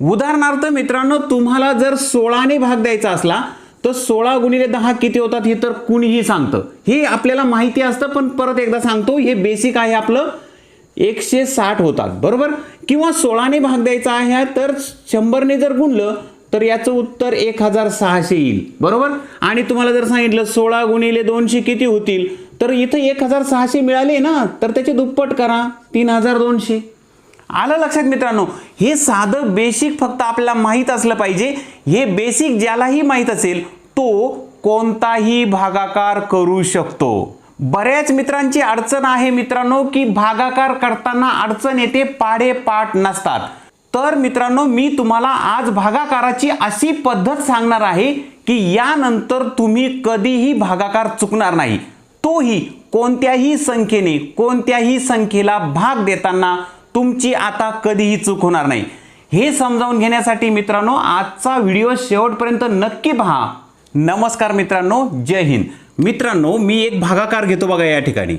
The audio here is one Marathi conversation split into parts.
उदाहरणार्थ मित्रांनो तुम्हाला जर सोळाने भाग द्यायचा असला तर सोळा गुणिले दहा किती होतात हे तर कुणीही सांगतं. हे आपल्याला माहिती असतं पण परत एकदा सांगतो हे बेसिक आहे आपलं. एकशे साठ होतात बरोबर? किंवा सोळाने भाग द्यायचा आहे तर शंभरने जर गुणलं तर याचं उत्तर एक हजार सहाशे येईल बरोबर? आणि तुम्हाला जर सांगितलं सोळा गुणिले दोनशे किती होतील तर इथं एक हजार सहाशे मिळाले ना तर त्याचे दुप्पट करा तीन हजार दोनशे आलं लक्षात मित्रांनो? हे साधं बेसिक फक्त आपल्याला माहीत असलं पाहिजे. हे बेसिक ज्यालाही माहीत असेल तो कोणताही भागाकार करू शकतो. बऱ्याच मित्रांची अडचण आहे मित्रांनो की भागाकार करताना अडचण येते पाढे पाठ नसतात. तर मित्रांनो मी तुम्हाला आज भागाकाराची अशी पद्धत सांगणार आहे की यानंतर तुम्ही कधीही भागाकार चुकणार नाही. तोही कोणत्याही संख्येने कोणत्याही संख्येला भाग देताना तुमची आता कधीही चूक होणार नाही. हे समजावून घेण्यासाठी मित्रांनो आजचा व्हिडिओ शेवटपर्यंत नक्की पहा. नमस्कार मित्रांनो जय हिंद. मित्रांनो मी एक भागाकार घेतो बघा या ठिकाणी.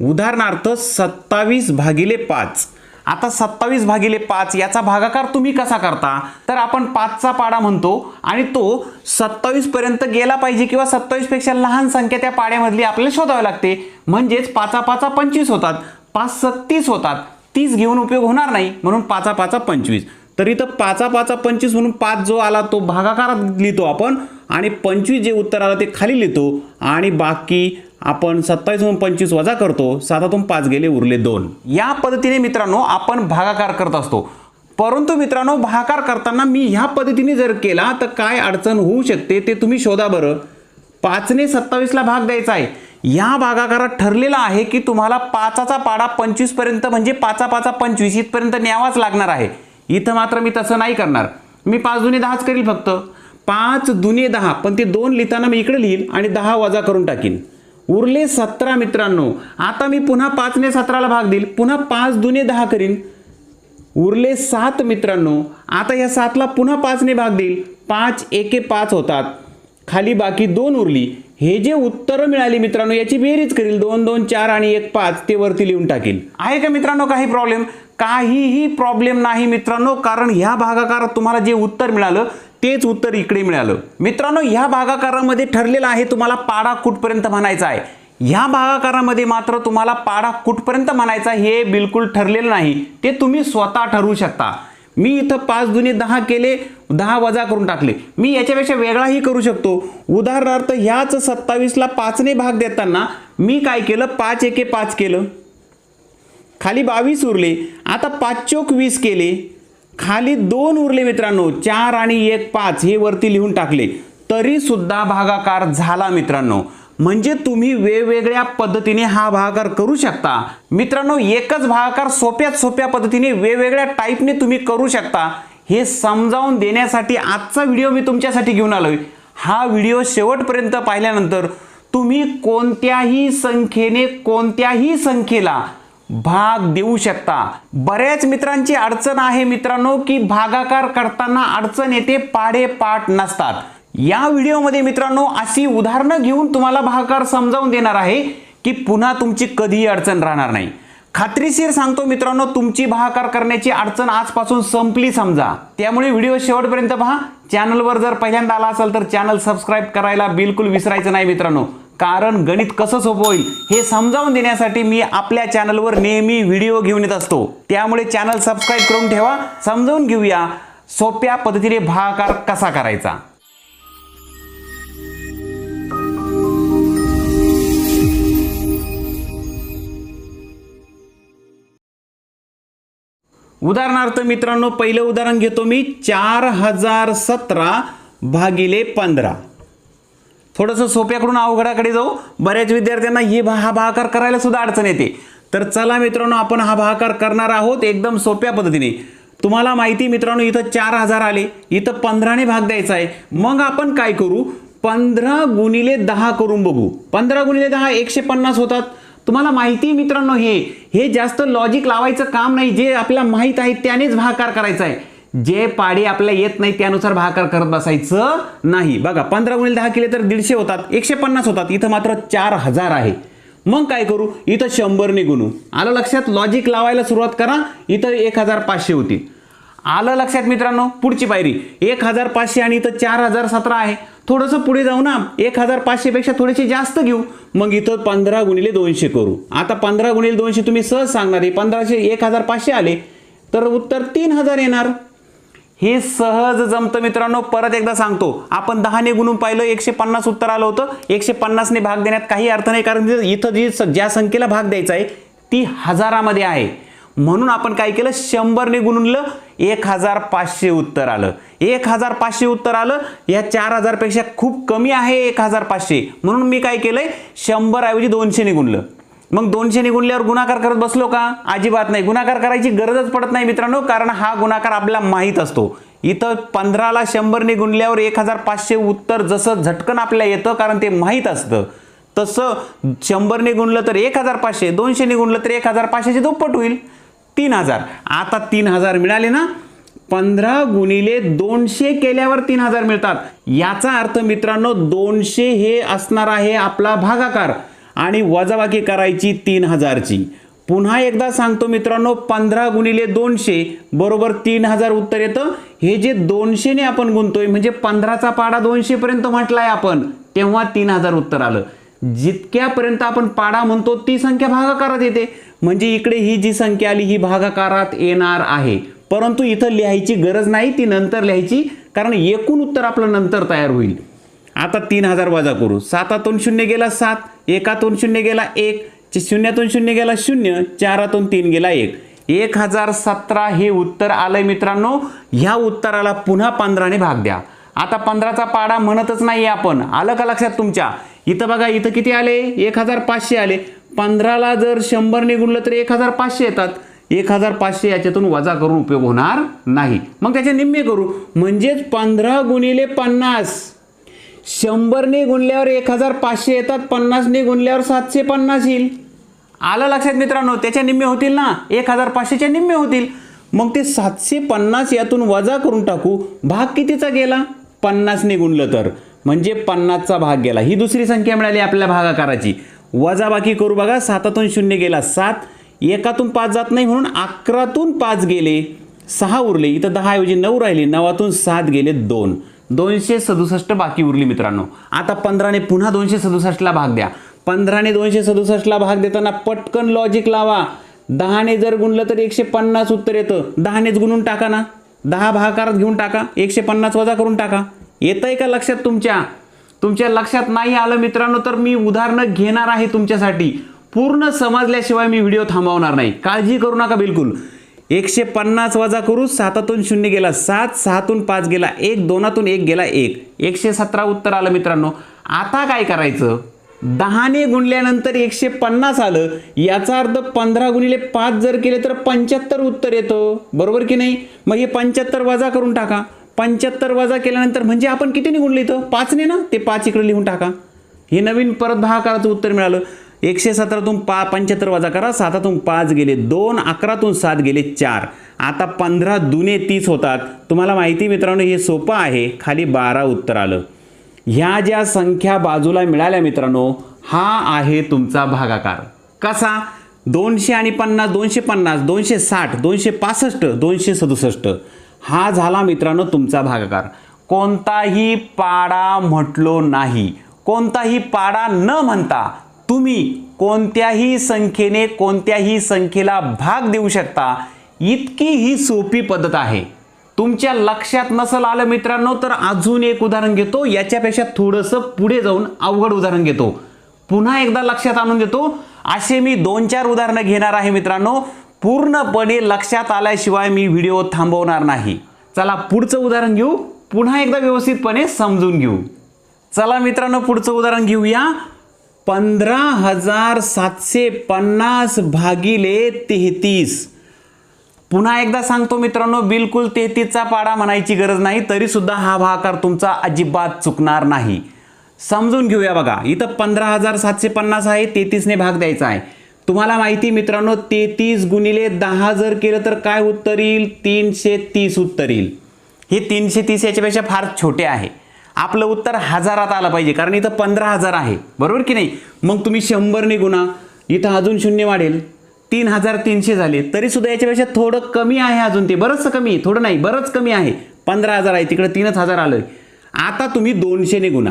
उदाहरणार्थ सत्तावीस भागिले पाच. आता सत्तावीस भागिले पाच याचा भागाकार तुम्ही कसा करता? तर आपण पाचचा पाडा म्हणतो आणि तो सत्तावीसपर्यंत गेला पाहिजे किंवा सत्तावीसपेक्षा लहान संख्या त्या पाड्यामधली आपल्याला शोधावी लागते. म्हणजेच पाचा पाचा पंचवीस होतात पाच सत्तीस होतात. तीस घेऊन उपयोग होणार नाही म्हणून पाचा पाचा पंचवीस. तर इथं पाचा पाचा पंचवीस म्हणून पाच जो आला तो भागाकारात लिहितो आपण आणि पंचवीस जे उत्तर आलं ते खाली लिहितो आणि बाकी आपण सत्तावीस म्हणून पंचवीस वजा करतो सातातून पाच गेले उरले दोन. या पद्धतीने मित्रांनो आपण भागाकार करत असतो. परंतु मित्रांनो भागाकार करताना मी ह्या पद्धतीने जर केला तर काय अडचण होऊ शकते ते तुम्ही शोधा बरं. पाचने सत्तावीसला भाग द्यायचा आहे. या भागाकारात ठरलेलं आहे की तुम्हाला पाचाचा पाडा पंचवीसपर्यंत म्हणजे पाचा पाचा पंचवीस इथपर्यंत न्यावाच लागणार आहे. इथं मात्र मी तसं नाही करणार. मी पाच दुने दहाच करील फक्त. पाच दुने दहा पण ते दोन लिहिताना मी इकडे लिहील आणि दहा वजा करून टाकीन. उरले सतरा मित्रांनो आता मी पुन्हा पाचने सतराला भाग देईल. पुन्हा पाच दुने दहा करीन. उरले सात मित्रांनो आता या सातला पुन्हा पाचने भाग देईल. पाच एके पाच होतात. खाली बाकी दोन उरली. हे जे उत्तरं मिळाली मित्रांनो याची बेरीज करील. दोन दोन चार आणि एक पाच ते वरती लिहून टाकील. आहे का मित्रांनो काही प्रॉब्लेम काहीही प्रॉब्लेम नाही मित्रांनो कारण ह्या भागाकारात तुम्हाला जे उत्तर मिळालं तेच उत्तर इकडे मिळालं. मित्रांनो ह्या भागाकारामध्ये ठरलेलं आहे तुम्हाला पाडा कुठपर्यंत म्हणायचा आहे. ह्या भागाकारामध्ये मात्र तुम्हाला पाडा कुठपर्यंत म्हणायचा हे बिलकुल ठरलेलं नाही. ते तुम्ही स्वतः ठरवू शकता. मी इथं पाच दुने दहा केले दहा वजा करून टाकले. मी याच्यापेक्षा वेगळाही करू शकतो. उदाहरणार्थ ह्याच सत्तावीसला पाचने भाग देताना मी काय केलं? पाच एके पाच केलं. खाली बावीस उरले. आता पाच चोक वीस केले. खाली दोन उरले मित्रांनो. चार आणि एक पाच हे वरती लिहून टाकले. तरी सुद्धा भागाकार झाला मित्रांनो. म्हणजे तुम्ही वेगवेगळ्या पद्धतीने हा भागाकार करू शकता. मित्रांनो एकच भागाकार सोप्यात सोप्या पद्धतीने वेगवेगळ्या टाईपने तुम्ही करू शकता. हे समजावून देण्यासाठी आजचा व्हिडिओ मी तुमच्यासाठी घेऊन आलोय. हा व्हिडिओ शेवटपर्यंत पाहिल्यानंतर तुम्ही कोणत्याही संख्येने कोणत्याही संख्येला भाग देऊ शकता. बऱ्याच मित्रांची अडचण आहे मित्रांनो की भागाकार करताना अडचण येते पाडे पाठ नसतात. या व्हिडिओमध्ये मित्रांनो अशी उदाहरणं घेऊन तुम्हाला भागाकार समजावून देणार आहे की पुन्हा तुमची कधीही अडचण राहणार नाही. खात्रीशीर सांगतो मित्रांनो तुमची भागाकार करण्याची अडचण आजपासून संपली समजा. त्यामुळे व्हिडिओ शेवटपर्यंत पहा. चॅनलवर जर पहिल्यांदा आला असेल तर चॅनल सबस्क्राईब करायला बिलकुल विसरायचं नाही मित्रांनो. कारण गणित कसं सोपं होईल हे समजावून देण्यासाठी मी आपल्या चॅनलवर नेहमी व्हिडिओ घेऊन येत असतो. त्यामुळे चॅनल सबस्क्राईब करून ठेवा. समजावून घेऊया. सोप्या पद्धतीने भागाकार कसा करायचा? उदाहरणार्थ मित्रांनो पहिलं उदाहरण घेतो मी. चार हजार सतरा भागिले पंधरा. थोडंसं सोप्याकडून अवघडाकडे जाऊ. बऱ्याच विद्यार्थ्यांना ही भा हा भाकार करायला सुद्धा अडचण येते. तर चला मित्रांनो आपण हा भाकार करणार आहोत एकदम सोप्या पद्धतीने. तुम्हाला माहिती मित्रांनो इथं चार हजार आले. इथं पंधराने भाग द्यायचा आहे. मग आपण काय करू? पंधरा गुणिले दहा करून बघू. पंधरा गुणिले दहा एकशे पन्नास होतात. तुम्हाला माहिती मित्रांनो हे. हे जास्त लॉजिक लावायचं काम नाही. जे आपल्याला माहीत आहे त्यानेच भाकार करायचा आहे. जे पाडे आपल्याला येत नाही त्यानुसार भाकार करत बसायचं नाही. बघा पंधरा गुणिले दहा केले तर दीडशे होतात. एकशे पन्नास होतात. इथं मात्र चार हजार आहे. मग काय करू? इथं शंभरने गुणू आलं लक्षात? लॉजिक लावायला सुरुवात करा. इथं एक हजार पाचशे होतील. आलं लक्षात मित्रांनो? पुढची पायरी. एक हजार पाचशे आणि इथं चार हजार सतरा आहे. थोडंसं पुढे जाऊ ना. एक हजार पाचशेपेक्षा थोडेसे जास्त घेऊ. मग इथं पंधरा गुणिले दोनशे करू. आता पंधरा गुणिले दोनशे तुम्ही सहज सांगणार आहे. पंधराशे एक हजार पाचशे आले. तर उत्तर तीन हजार येणार. हे सहज जमतं मित्रांनो. परत एकदा सांगतो. आपण दहाने गुणून पाहिलं एकशे पन्नास उत्तर आलं होतं. एकशे पन्नासने भाग देण्यात काही अर्थ नाही. कारण इथं- इथं जी स- ज्या संख्येला भाग द्यायचा आहे ती हजारामध्ये आहे. म्हणून आपण काय केलं? शंभरने गुणलं एक हजार पाचशे उत्तर आलं. एक हजार पाचशे उत्तर आलं या चार हजारपेक्षा खूप कमी आहे एक हजार पाचशे म्हणून मी काय केलंय? शंभरऐवजी दोनशेने गुणलं मग दोनशे गुणल्यावर गुणाकार करत बसलो का? अजिबात नाही. गुणाकार करायची गरजच पडत नाही मित्रांनो कारण हा गुणाकार आपल्याला माहीत असतो. इथं पंधराला शंभरने गुणल्यावर एक हजार पाचशे उत्तर जसं झटकन आपल्याला येतं कारण ते माहीत असतं. तसं शंभरने गुणलं तर एक हजार पाचशे दोनशेने गुणलं तर एक हजार पाचशेचे दुप्पट होईल. तीन हजार. आता तीन हजार मिळाले ना पंधरा गुणिले दोनशे केल्यावर तीन हजार मिळतात. याचा अर्थ मित्रांनो दोनशे हे असणार आहे आपला भागाकार. आणि वजाबाकी करायची तीन हजारची. पुन्हा एकदा सांगतो मित्रांनो पंधरा गुणिले दोनशे बरोबर तीन हजार उत्तर येतं. हे जे दोनशेने आपण गुणतोय म्हणजे पंधराचा पाडा दोनशेपर्यंत म्हटलाय आपण तेव्हा तीन हजार उत्तर आलं. जितक्यापर्यंत आपण पाडा म्हणतो ती संख्या भागाकारात येते. म्हणजे इकडे ही जी संख्या आली ही भागाकारात येणार आहे. परंतु इथं लिहायची गरज नाही ती नंतर लिहायची. कारण एकूण उत्तर आपलं नंतर तयार होईल. आता तीन हजार वजा करू. सातातून शून्य गेला सात एकातून शून्य गेला एक शून्यातून शून्य गेला शून्य चारातून तीन गेला एक. एक हजार सतरा हे उत्तर आलंय मित्रांनो. ह्या उत्तराला पुन्हा पंधराने भाग द्या. आता पंधराचा पाडा म्हणतच नाही आपण. आलं का लक्षात तुमच्या? इथं बघा इथं किती आले? एक हजार पाचशे आले. पंधराला जर शंभरने गुणलं तर एक हजार पाचशे येतात. एक हजार पाचशे याच्यातून वजा करून उपयोग होणार नाही. मग त्याचे निम्मे करू. म्हणजेच पंधरा गुणिले पन्नास. शंभरने गुणल्यावर एक हजार पाचशे येतात पन्नासने गुणल्यावर सातशे पन्नास येईल. आलं लक्षात मित्रांनो? त्याच्या निम्मे होतील ना? एक हजार पाचशेच्या निम्मे होतील. मग ते सातशे पन्नास यातून वजा करून टाकू. भाग कितीचा गेला? पन्नासने गुणलं तर. म्हणजे पन्नासचा भाग गेला. ही दुसरी संख्या मिळाली आपल्या भागाकाराची. वजाबाकी करू बघा सातातून शून्य गेला सात. एकातून पाच जात नाही म्हणून अकरातून पाच गेले सहा उरले. इथं दहा ऐवजी नऊ राहिले नवातून सात गेले दोन. दोनशे सदुसष्ट बाकी उरली मित्रांनो. आता पंधराने पुन्हा दोनशे सदुसष्टला भाग द्या. पंधराने दोनशे सदुसष्टला भाग देताना पटकन लॉजिक लावा. दहाने जर गुणलं तर एकशे पन्नास उत्तर येतं. दहानेच गुणून टाका ना. दहा भागाकारात घेऊन टाका एकशे पन्नास वजा करून टाका. येतंय का लक्षात तुमच्या? तुमच्या लक्षात नाही आलं मित्रांनो तर मी उदाहरणं घेणार आहे तुमच्यासाठी. पूर्ण समजल्याशिवाय मी व्हिडिओ थांबवणार नाही. काळजी करू नका बिलकुल. एकशे पन्नास वजा करू सातातून शून्य गेला सात सहातून पाच गेला एक दोनातून एक गेला एक. एकशे सतरा उत्तर आलं मित्रांनो. आता काय करायचं? दहाने गुणल्यानंतर एकशे पन्नास आलं. याचा अर्थ पंधरा गुणिले पाच जर केले तर पंच्याहत्तर उत्तर येतं. बरोबर की नाही? मग हे पंच्याहत्तर वजा करून टाका. पंच्याहत्तर वजा केल्यानंतर म्हणजे आपण कितीने गुणलं इथं पाचने ना? ते पाच इकडे लिहून टाका. हे नवीन परत भागाकाराचं उत्तर मिळालं. एकशे सतरातून पा पंच्याहत्तर वजा करा. सातातून पाच गेले दोन अकरातून सात गेले चार. आता पंधरा दुने तीस होतात. तुम्हाला माहिती मित्रांनो हे सोपं आहे. खाली बारा उत्तर आलं. ह्या ज्या संख्या बाजूला मिळाल्या मित्रांनो हा आहे तुमचा भागाकार. कसा? दोनशे आणि पन्नास दोनशे पन्नास दोनशे साठ दोनशे पासष्ट दोनशे सदुसष्ट. हा झाला मित्रांनो तुमचा भागाकार. कोणताही पाडा म्हटलो नाही. कोणताही पाडा न म्हणता तुम्ही कोणत्याही संख्येने कोणत्याही संख्येला भाग देऊ शकता. इतकी ही सोपी पद्धत आहे. तुमच्या लक्षात नसल आलं मित्रांनो तर अजून एक उदाहरण घेतो. याच्यापेक्षा थोडंसं पुढे जाऊन अवघड उदाहरण घेतो. पुन्हा एकदा लक्षात आणून देतो. असे मी दोन चार उदाहरणं घेणार आहे मित्रांनो. पूर्णपणे लक्षात आल्याशिवाय मी व्हिडिओ थांबवणार नाही. चला पुढचं उदाहरण घेऊ. पुन्हा एकदा व्यवस्थितपणे समजून घेऊ. चला मित्रांनो पुढचं उदाहरण घेऊया. पंधरा हजार सातशे पन्नास भागिले तेहतीस. पुन्हा एकदा सांगतो मित्रांनो बिलकुल तेहतीसचा पाडा म्हणायची गरज नाही तरी सुद्धा हा भाकार तुमचा अजिबात चुकणार नाही. समजून घेऊया बघा इथं पंधरा हजार सातशे पन्नास आहे तेहतीसने भाग द्यायचा आहे. तुम्हाला माहिती मित्रांनो तेहतीस गुणिले दहा जर केलं तर काय उत्तर येईल? तीनशे तीस उत्तर येईल. हे तीनशे तीस याच्यापेक्षा फार छोटे आहे. आपलं उत्तर हजारात आलं पाहिजे कारण इथं पंधरा हजार आहे. बरोबर की नाही? मग तुम्ही शंभरने गुणा. इथं अजून शून्य वाढेल. तीन हजार तीनशे झाले. तरी सुद्धा याच्यापेक्षा थोडं कमी आहे अजून ते. बरंचसं कमी आहे. थोडं नाही बरंच कमी आहे. पंधरा हजार आहे. तिकडे तीनच हजार आलं आता तुम्ही दोनशेने गुणा.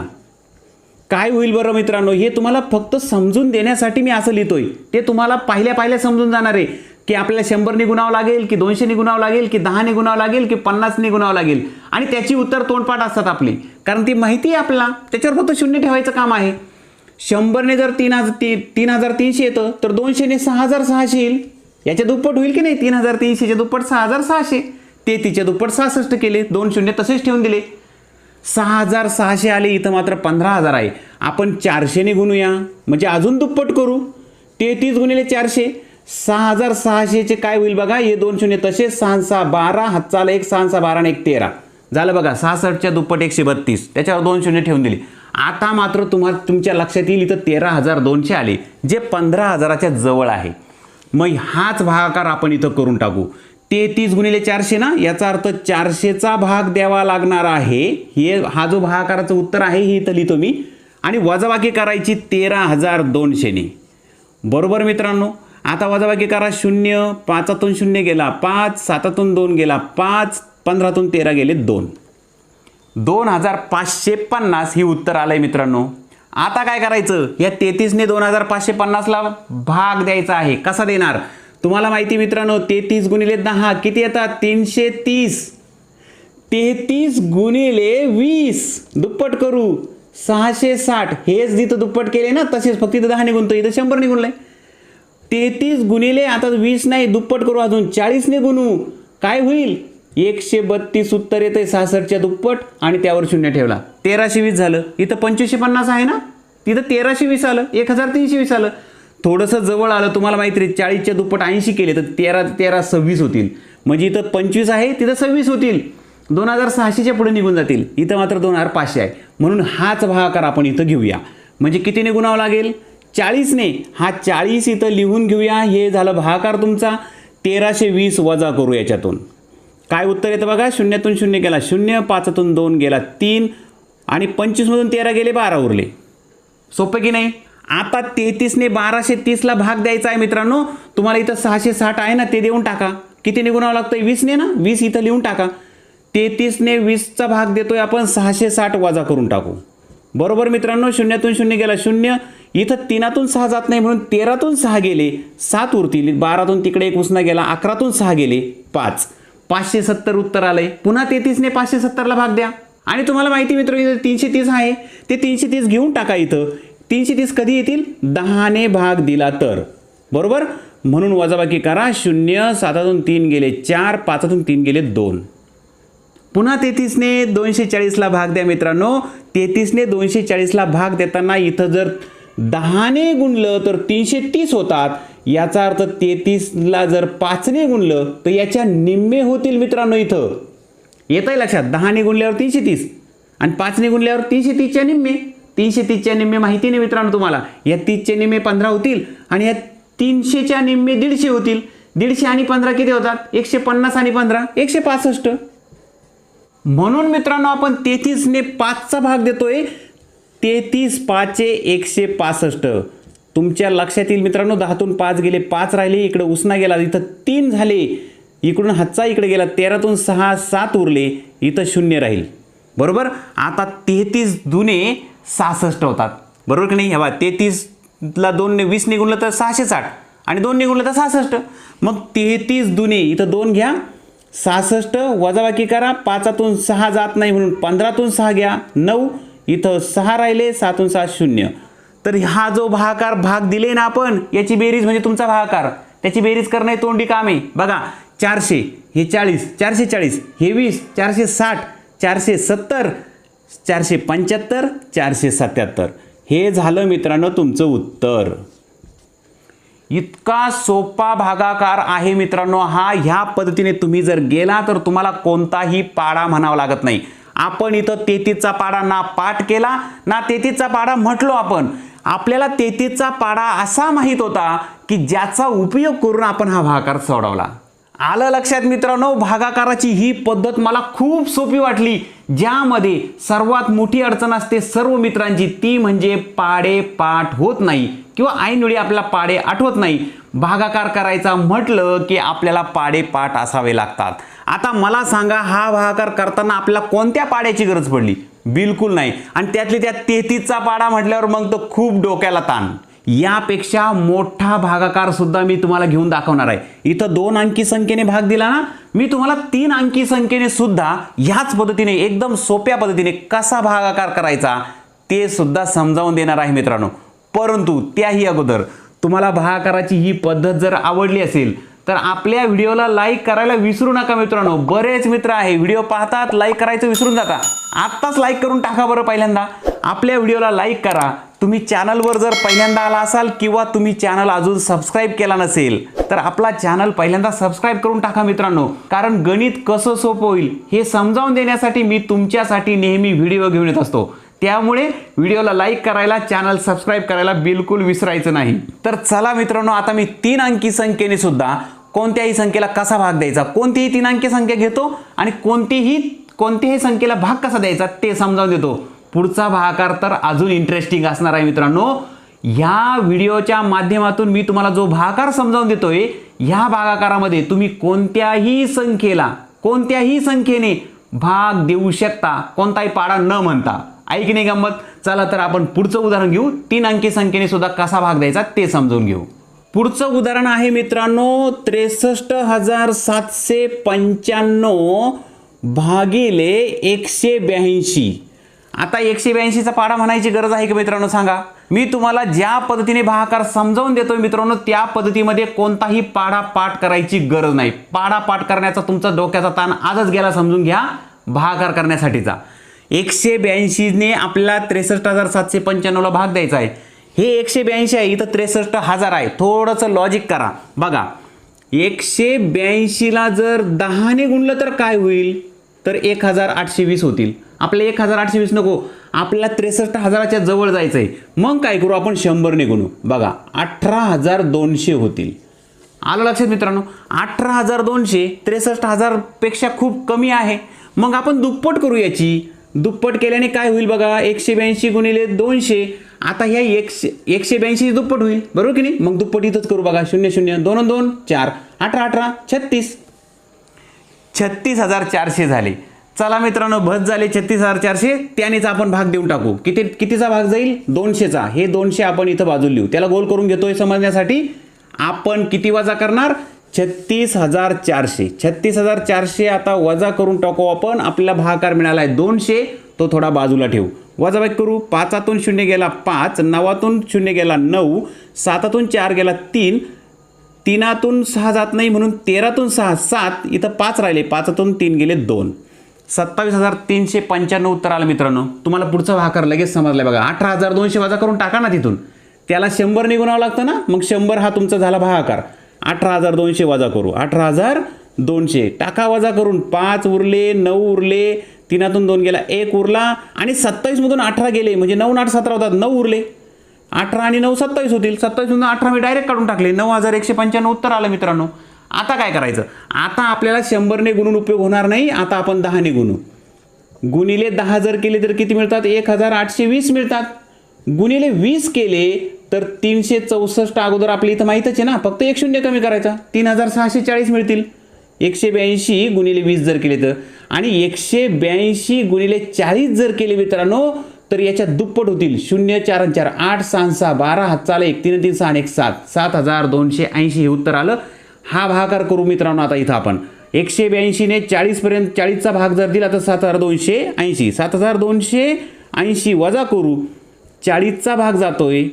काय होईल बरं मित्रांनो? हे तुम्हाला फक्त समजून देण्यासाठी मी असं लिहितोय. ते तुम्हाला पाहिल्या पाहिल्या समजून जाणार आहे. की आपल्याला शंभरने गुणावं लागेल की दोनशेने गुणावं लागेल की दहाने गुणावं लागेल की पन्नासने गुणावं लागेल. आणि त्याची उत्तर तोंडपाठ असतात आपली. कारण ती माहिती आहे आपल्याला. त्याच्यावर फक्त शून्य ठेवायचं काम आहे. शंभरने जर तीन हजार ती तीन हजार तीनशे येतं तर दोनशेने सहा हजार सहाशे येईल. याच्या दुप्पट होईल की नाही? तीन हजार तीनशेच्या दुप्पट सहा हजार सहाशे. ते तिच्या दुप्पट सहासष्ट केले दोन शून्य तसेच ठेवून दिले. सहा हजार सहाशे आले इथं मात्र पंधरा हजार आहे. आपण चारशेने गुणूया. म्हणजे अजून दुप्पट करू. तेहतीस गुणिले चारशे. सहा हजार सहाशेचे काय होईल बघा? हे दोन शून्य तसेच सहा सहा बारा हातचा एक सहा सहा बारा आणि एक तेरा. झालं बघा सहासष्टच्या दुप्पट एकशे बत्तीस. त्याच्यावर दोन शून्य ठेवून दिले. आता मात्र तुम्हाला तुमच्या लक्षात येईल इथं तेरा हजार दोनशे आले जे पंधरा हजाराच्या जवळ आहे. मग हाच भागाकार आपण इथं करून टाकू. तेहतीस गुणिले चारशे ना? याचा अर्थ चारशेचा भाग द्यावा लागणार आहे. हे हा जो भागाकाराचं उत्तर आहे हे इथं लिहितो मी. आणि वजाबाकी करायची तेरा हजार दोनशेने. बरोबर मित्रांनो? आता वजाबाकी करा शून्य पाचातून शून्य गेला पाच सातातून दोन गेला पाच पंधरातून तेरा गेले दोन. दोन हजार पाचशे पन्नास ही उत्तर आलं आहे मित्रांनो. आता काय करायचं? या तेहतीसने दोन हजार पाचशे पन्नासला भाग द्यायचा आहे. कसा देणार? तुम्हाला माहिती मित्रांनो तेहतीस गुणिले दहा किती येतात? तीनशे तीस. तेहतीस गुणिले वीस. दुप्पट करू. सहाशे साठ. हेच जिथं दुप्पट केले ना तसेच फक्त इथं दहा निघून इथं शंभर निघूनलंय. तेहतीस गुणिले आता वीस नाही दुप्पट करू अजून. चाळीसने गुणू. काय होईल? एकशे बत्तीस उत्तर येते सहासष्टच्या दुप्पट आणि त्यावर शून्य ठेवला. तेराशे वीस झालं. इथं पंचवीसशे पन्नास आहे ना? तिथं तेराशे वीस आलं. एक हजार तीनशे वीस आलं. थोडंसं जवळ आलं तुम्हाला माहिती आहे चाळीसच्या दुप्पट ऐंशी केले तर तेरा तेरा सव्वीस होतील. म्हणजे इथं पंचवीस आहे तिथं सव्वीस होतील. दोन हजार सहाशेच्या पुढे निघून जातील. इथं मात्र दोन हजार पाचशे आहे. म्हणून हाच भागाकार आपण इथं घेऊया. म्हणजे कितीने गुणावं लागेल? चाळीसने. हा चाळीस इथं लिहून घेऊया. हे झालं भागाकार तुमचा. तेराशे वीस वजा करू याच्यातून. काय उत्तर येतं बघा? शून्यातून शून्य गेला. शून्य पाचातून दोन गेला. तीन आणि पंचवीसमधून तेरा गेले बारा उरले. सोपं की नाही? आता तेहतीसने बाराशे तीसला भाग द्यायचा आहे मित्रांनो. तुम्हाला इथं सहाशे साठ आहे ना ते देऊन टाका. किती निघुणावं लागतं वीसने ना? वीस इथं लिहून टाका. तेहतीसने वीसचा भाग देतोय आपण सहाशे साठ वजा करून टाकू. बरोबर मित्रांनो? शून्यातून शून्य गेला शून्य. इथं तीनातून सहा जात नाही म्हणून तेरातून सहा गेले सात उरतील. बारातून तिकडे एक उसना गेला अकरातून सहा गेले पाच. पाचशे सत्तर उत्तर आलंय. पुन्हा तेहतीसने पाचशे सत्तरला भाग द्या. आणि तुम्हाला माहिती मित्र इथं तीनशे तीस आहे. ते तीनशे तीस घेऊन टाका इथं. तीनशे तीस कधी येतील? दहाने भाग दिला तर. बरोबर? म्हणून वजाबाकी करा. शून्य सातातून तीन गेले चार पाचातून तीन गेले दोन. पुन्हा तेहतीसने दोनशे चाळीसला भाग द्या मित्रांनो. तेहतीसने दोनशे चाळीसला भाग देताना इथं जर दहाने गुणलं तर तीनशे तीस होतात. याचा अर्थ तेहतीसला जर पाचने गुणलं तर याच्या निम्मे होतील मित्रांनो इथं. येत आहे लक्षात? दहाने गुणल्यावर तीनशे तीस. आणि पाचने गुणल्यावर तीनशे तीसच्या निम्मे. तीनशे तीसच्या निम्मे माहिती नाही मित्रांनो तुम्हाला. या तीसचे निम्मे पंधरा होतील आणि या तीनशेच्या निम्मे दीडशे होतील. दीडशे आणि पंधरा किती होतात? एकशे पन्नास आणि पंधरा. एकशे पासष्ट. म्हणून मित्रांनो आपण तेहतीसने पाचचा भाग देतोय. तेहतीस पाचशे एकशे पासष्ट. तुमच्या लक्षात येईल मित्रांनो दहातून पाच गेले पाच राहिले इकडे उसना गेला इथं तीन झाले इकडून हातचा इकडे गेला तेरातून सहा सात उरले इथं शून्य राहील. बरोबर? आता तेहतीस दुने सहासष्ट होतात. बरोबर की नाही? हवा तेहतीसला दोन वीस निघूनलं तर सहाशे साठ आणि दोन निघूनलं तर सहासष्ट. मग तेहतीस दुने इथं दोन घ्या सहासष्ट वजाबाकी करा पाचातून सहा जात नाही म्हणून पंधरातून सहा घ्या नऊ इथं सहा राहिले सातून सहा शून्य. तर हा जो भागाकार भाग दिले ना आपण याची बेरीज म्हणजे तुमचा भागाकार त्याची बेरीज करणे तोंडी काम. आहे बघा चारशे हे चाळीस चारशे चाळीस हे वीस चारशे साठ चारशे सत्तर चारशे पंच्याहत्तर चारशे सत्याहत्तर. हे झालं मित्रांनो तुमचं उत्तर. इतका सोपा भागाकार आहे मित्रांनो हा. ह्या पद्धतीने तुम्ही जर गेला तर तुम्हाला कोणताही पाडा म्हणावा लागत नाही. आपण इथं तेहतीसचा पाडा ना पाठ केला ना तेहतीसचा पाडा म्हटलो आपण. आपल्याला तेहतीसचा पाडा असा माहीत होता की ज्याचा उपयोग करून आपण हा भागाकार सोडवला. आलं लक्षात मित्रांनो भागाकाराची ही पद्धत मला खूप सोपी वाटली ज्यामध्ये सर्वात मोठी अडचण असते सर्व मित्रांची ती म्हणजे पाडे पाठ होत नाही किंवा ऐनवेळी आपल्याला पाडे आठवत नाही. भागाकार करायचा म्हटलं की आपल्याला पाडे पाठ असावे लागतात. आता मला सांगा हा भागाकार करताना आपल्याला कोणत्या पाड्याची गरज पडली? बिलकुल नाही. आणि त्यातली त्या तेहतीसचा पाडा म्हटल्यावर मग तो खूप डोक्याला ताण. यापेक्षा मोठा भागाकार सुद्धा मी तुम्हाला घेऊन दाखवणार आहे. इथं दोन अंकी संख्येने भाग दिला ना मी तुम्हाला तीन अंकी संख्येने सुद्धा ह्याच पद्धतीने एकदम सोप्या पद्धतीने कसा भागाकार करायचा ते सुद्धा समजावून देणार आहे मित्रांनो. परंतु त्याही अगोदर तुम्हाला भागाकाराची ही पद्धत जर आवडली असेल तर आपल्या व्हिडिओला लाईक करायला विसरू नका मित्रांनो. बरेच मित्र आहे व्हिडिओ पाहतात लाईक करायचं विसरून जाता. आत्ताच लाईक करून टाका बरं पहिल्यांदा. आपल्या व्हिडिओला लाईक करा. तुम्ही चॅनलवर जर पहिल्यांदा आला असाल किंवा तुम्ही चॅनल अजून सबस्क्राईब केला नसेल तर आपला चॅनल पहिल्यांदा सबस्क्राईब करून टाका मित्रांनो. कारण गणित कसं सोपं होईल हे समजावून देण्यासाठी मी तुमच्यासाठी नेहमी व्हिडिओ घेऊन येत असतो. त्यामुळे व्हिडिओला लाईक करायला चॅनल सबस्क्राईब करायला बिलकुल विसरायचं नाही. तर चला मित्रांनो आता मी तीन अंकी संख्येने सुद्धा कोणत्याही संख्येला कसा भाग द्यायचा? कोणतीही तीन अंकी संख्या घेतो आणि कोणतीही कोणत्याही संख्येला भाग कसा द्यायचा ते समजावून देतो. पुढचा भागाकार तर अजून इंटरेस्टिंग असणार आहे मित्रांनो. ह्या व्हिडिओच्या माध्यमातून मी तुम्हाला जो भागाकार समजावून देतोय ह्या भागाकारामध्ये तुम्ही कोणत्याही संख्येला कोणत्याही संख्येने भाग देऊ शकता कोणताही पाडा न म्हणता. ऐक नाही गंमत? चला तर आपण पुढचं उदाहरण घेऊ. तीन अंकी संख्येने सुद्धा कसा भाग द्यायचा ते समजून घेऊ. पुढचं उदाहरण आहे मित्रांनो त्रेसष्ट हजार सातशे पंच्याण्णव भागिले एकशे ब्याऐंशी. आता एकशे ब्याऐंशीचा पाडा म्हणायची गरज आहे का मित्रांनो सांगा? मी तुम्हाला ज्या पद्धतीने भागाकार समजावून देतोय मित्रांनो त्या पद्धतीमध्ये कोणताही पाडा पाठ करायची गरज नाही. पाडा पाठ करण्याचा तुमचा डोक्याचा ताण आजच गेला समजून घ्या भागाकार करण्यासाठीचा. एकशे ब्याऐंशीने आपल्याला त्रेसष्ट हजार सातशे पंच्याण्णवला भाग द्यायचा आहे. हे एकशे ब्याऐंशी आहे इथं त्रेसष्ट हजार आहे. थोडंसं लॉजिक करा. बघा एकशे ब्याऐंशीला जर दहाने गुणलं तर काय होईल? तर एक हजार आठशे वीस होतील. आपले एक हजार आठशे वीस नको. आपल्याला त्रेसष्ट हजाराच्या जवळ जायचं आहे मग काय करू आपण? शंभरने गुणू. बघा अठरा हजार दोनशे होतील. आलं लक्षात मित्रांनो? अठरा हजार दोनशे त्रेसष्ट हजारपेक्षा खूप कमी आहे. मग आपण दुप्पट करू याची. दुप्पट केल्याने काय होईल बघा? एकशे ब्याऐंशी गुणिले दोनशे. आता ह्या एकशे एकशे ब्याऐंशी दुप्पट होईल. बरोबर की नाही? मग दुप्पट इथंच करू बघा. शून्य शून्य दोन दोन चार. अठरा अठरा छत्तीस. छत्तीस हजार चारशे झाले. चला मित्रांनो भज झाले छत्तीस हजार चारशे. त्यानेच आपण भाग देऊन टाकू. किती कितीचा भाग जाईल? दोनशेचा. हे दोनशे आपण इथं बाजूला लिहू. त्याला गोल करून घेतोय समजण्यासाठी. आपण किती वजा करणार? छत्तीस हजार चारशे. छत्तीस हजार चारशे आता वजा करून टाकू आपण. आपल्याला भागाकार मिळाला आहे दोनशे. तो थोडा बाजूला ठेवू. वजाबाई करू. पाचातून शून्य गेला पाच. नवातून शून्य गेला नऊ. सातातून चार गेला तीन. तीनातून सहा जात नाही म्हणून तेरातून सहा सात. इथं पाच राहिले. पाचातून तीन गेले दोन. सत्तावीस हजार तीनशे पंच्याण्णव उत्तर आलं मित्रांनो. तुम्हाला पुढचा भाकर लगेच समजला बघा. अठरा हजार दोनशे वजा करून टाका ना तिथून. त्याला शंभर निघून लागतं ना? मग शंभर हा तुमचा झाला भागाकार अठरा हजार दोनशे वजा करू. अठरा हजार दोनशे. टाका वजा करून. पाच उरले नऊ उरले. तीनातून दोन गेला एक उरला आणि सत्तावीसमधून अठरा गेले. म्हणजे नऊ आठ सतरा होतात नऊ उरले. अठरा आणि नऊ सत्तावीस होतील. सत्तावीसमधून अठरा मी डायरेक्ट काढून टाकले. नऊ हजार एकशे पंच्याण्णव उत्तर आलं मित्रांनो. आता काय करायचं? आता आपल्याला शंभरने गुणून उपयोग होणार नाही. आता आपण दहाने गुणू. गुणिले दहा जर केले तर किती मिळतात? एक हजार आठशे वीस मिळतात. गुणिले वीस केले तर तीनशे चौसष्ट अगोदर आपल्या इथं माहीतच आहे ना. फक्त एक शून्य कमी करायचा. तीन हजार सहाशे चाळीस मिळतील. एकशे ब्याऐंशी गुणिले वीस जर केले तर. आणि एकशे ब्याऐंशी गुणिले चाळीस जर केले मित्रांनो तर याच्यात दुप्पट होतील. शून्य चार चार आठ सहा सहा बारा हजार एक तीन तीन सहा एक सात. सात हजार दोनशे ऐंशी हे उत्तर आलं. हा भागाकार करू मित्रांनो आता इथं आपण. एकशे ब्याऐंशीने चाळीसपर्यंत चाळीसचा भाग जर दिला तर सात हजार दोनशे ऐंशी. सात हजार दोनशे ऐंशी वजा करू. चाळीसचा भाग जातोय.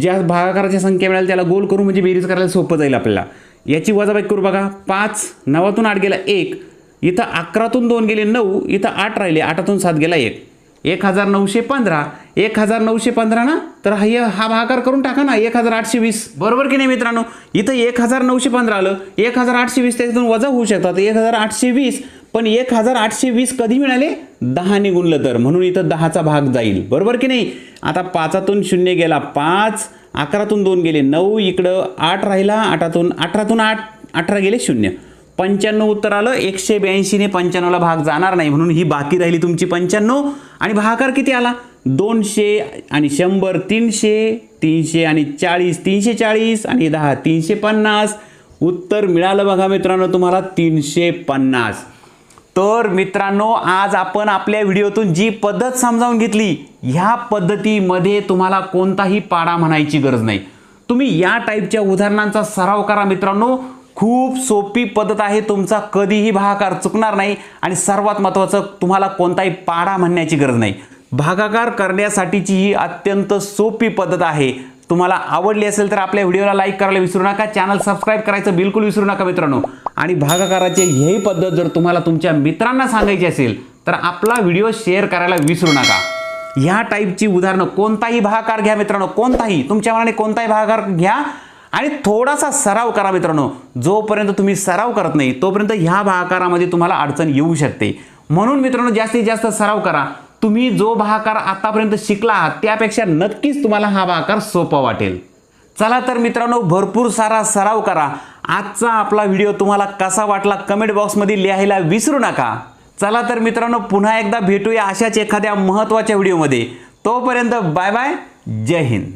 ज्या भागाकाराची संख्या मिळाली त्याला गोल करू म्हणजे बेरीज करायला सोपं जाईल आपल्याला. याची वजाबाकी करू बघा. पाच नवातून आठ गेला एक. इथं अकरातून दोन गेले नऊ इथं आठ राहिले आठातून सात गेला एक. एक हजार नऊशे पंधरा. एक हजार नऊशे पंधरा ना? तर हा हा भागाकार करून टाका ना. एक हजार आठशे वीस. बरोबर की नाही मित्रांनो? इथं एक हजार नऊशे पंधरा आलं. एक हजार आठशे वीस त्याच्यातून वजा होऊ शकतात. एक हजार आठशे वीस पण एक हजार आठशे वीस कधी मिळाले? दहाने गुणलं तर. म्हणून इथं दहाचा भाग जाईल. बरोबर की नाही? आता पाचातून शून्य गेला पाच अकरातून दोन गेले नऊ इकडं आठ राहिला आठातून अठरातून आठ अठरा गेले शून्य. पंच्याण्णव उत्तर आलं एकशे ब्याऐंशीने पंच्याण्णवला भाग जाणार नाही म्हणून ही बाकी राहिली तुमची पंच्याण्णव. आणि भागाकार किती आला? दोनशे आणि शंभर तीनशे तीनशे आणि चाळीस तीनशे चाळीस आणि दहा तीनशे पन्नास. उत्तर मिळालं बघा मित्रांनो तुम्हाला तीनशे पन्नास. तर मित्रांनो आज आपण आपल्या व्हिडिओतून जी पद्धत समजावून घेतली ह्या पद्धतीमध्ये तुम्हाला कोणताही पाडा म्हणायची गरज नाही. तुम्ही या टाईपच्या उदाहरणांचा सराव करा मित्रांनो. खूप सोपी पद्धत आहे तुमचा. कधीही भागाकार चुकणार नाही आणि सर्वात महत्त्वाचं तुम्हाला कोणताही पाडा म्हणण्याची गरज नाही. भागाकार करण्यासाठीची ही अत्यंत सोपी पद्धत आहे. तुम्हाला आवडली असेल तर आपल्या व्हिडिओला लाईक करायला विसरू नका. चॅनल सबस्क्राईब करायचं बिलकुल विसरू नका मित्रांनो. आणि भागाकाराची ही पद्धत जर तुम्हाला तुमच्या मित्रांना सांगायची असेल तर आपला व्हिडिओ शेअर करायला विसरू नका. ह्या टाईपची उदाहरणं कोणताही भागाकार घ्या मित्रांनो. कोणताही तुमच्या मनाने कोणताही भागाकार घ्या. आणि थोडासा सराव करा मित्रांनो. जोपर्यंत तुम्ही सराव करत नाही तोपर्यंत ह्या भागाकारामध्ये तुम्हाला अडचण येऊ शकते. म्हणून मित्रांनो जास्तीत जास्त सराव करा. तुम्ही जो भागाकार आतापर्यंत शिकला आहात त्यापेक्षा नक्कीच तुम्हाला हा भागाकार सोपा वाटेल. चला तर मित्रांनो भरपूर सारा सराव करा. आजचा आपला व्हिडिओ तुम्हाला कसा वाटला कमेंट बॉक्समध्ये लिहायला विसरू नका. चला तर मित्रांनो पुन्हा एकदा भेटूया अशाच एखाद्या महत्त्वाच्या व्हिडिओमध्ये. तोपर्यंत बाय बाय जय हिंद.